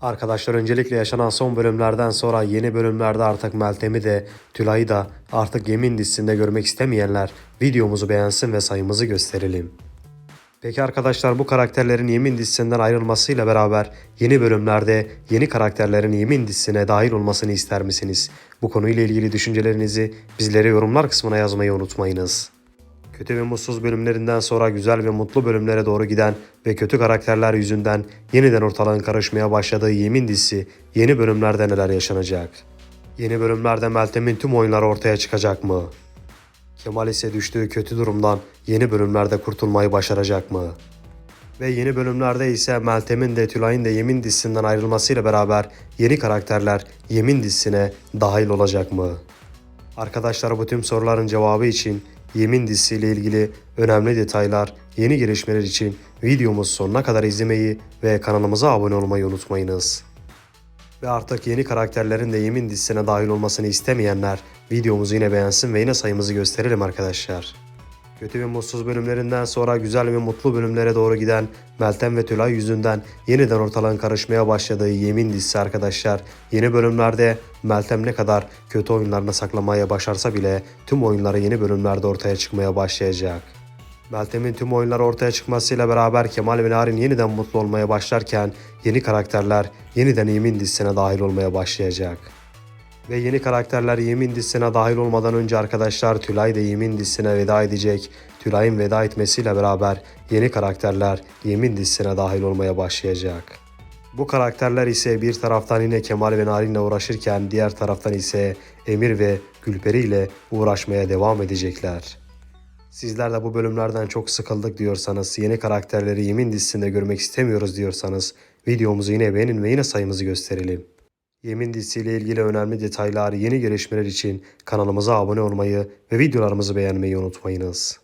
Arkadaşlar öncelikle yaşanan son bölümlerden sonra yeni bölümlerde artık Meltem'i de Tülay'ı da artık yemin dizisinde görmek istemeyenler videomuzu beğensin ve sayımızı gösterelim. Peki arkadaşlar bu karakterlerin Yemin dizisinden ayrılmasıyla beraber yeni bölümlerde yeni karakterlerin Yemin dizisine dahil olmasını ister misiniz? Bu konuyla ilgili düşüncelerinizi bizlere yorumlar kısmına yazmayı unutmayınız. Kötü ve mutsuz bölümlerinden sonra güzel ve mutlu bölümlere doğru giden ve kötü karakterler yüzünden yeniden ortalığın karışmaya başladığı Yemin dizisi yeni bölümlerde neler yaşanacak? Yeni bölümlerde Meltem'in tüm oyunları ortaya çıkacak mı? Kemal ise düştüğü kötü durumdan yeni bölümlerde kurtulmayı başaracak mı? Ve yeni bölümlerde ise Meltem'in de Tülay'ın da Yemin dizisinden ayrılmasıyla beraber yeni karakterler Yemin dizisine dahil olacak mı? Arkadaşlar bu tüm soruların cevabı için Yemin dizisiyle ilgili önemli detaylar, yeni gelişmeler için videomuz sonuna kadar izlemeyi ve kanalımıza abone olmayı unutmayınız. Ve artık yeni karakterlerin de Yemin dizisine dahil olmasını istemeyenler videomuzu yine beğensin ve yine sayımızı gösterelim arkadaşlar. Kötü ve mutsuz bölümlerinden sonra güzel ve mutlu bölümlere doğru giden Meltem ve Tülay yüzünden yeniden ortalığın karışmaya başladığı Yemin dizisi arkadaşlar. Yeni bölümlerde Meltem ne kadar kötü oyunlarını saklamaya başarsa bile tüm oyunları yeni bölümlerde ortaya çıkmaya başlayacak. Meltem'in tüm oyunları ortaya çıkmasıyla beraber Kemal ve Narin yeniden mutlu olmaya başlarken yeni karakterler yeniden Yemin dizisine dahil olmaya başlayacak. Ve yeni karakterler Yemin dizisine dahil olmadan önce arkadaşlar Tülay da Yemin dizisine veda edecek. Tülay'ın veda etmesiyle beraber yeni karakterler Yemin dizisine dahil olmaya başlayacak. Bu karakterler ise bir taraftan yine Kemal ve Narin'le uğraşırken diğer taraftan ise Emir ve Gülperi ile uğraşmaya devam edecekler. Sizler de bu bölümlerden çok sıkıldık diyorsanız, yeni karakterleri Yemin dizisinde görmek istemiyoruz diyorsanız videomuzu yine beğenin ve yine sayımızı gösterelim. Yemin dizisiyle ilgili önemli detaylar, yeni gelişmeler için kanalımıza abone olmayı ve videolarımızı beğenmeyi unutmayınız.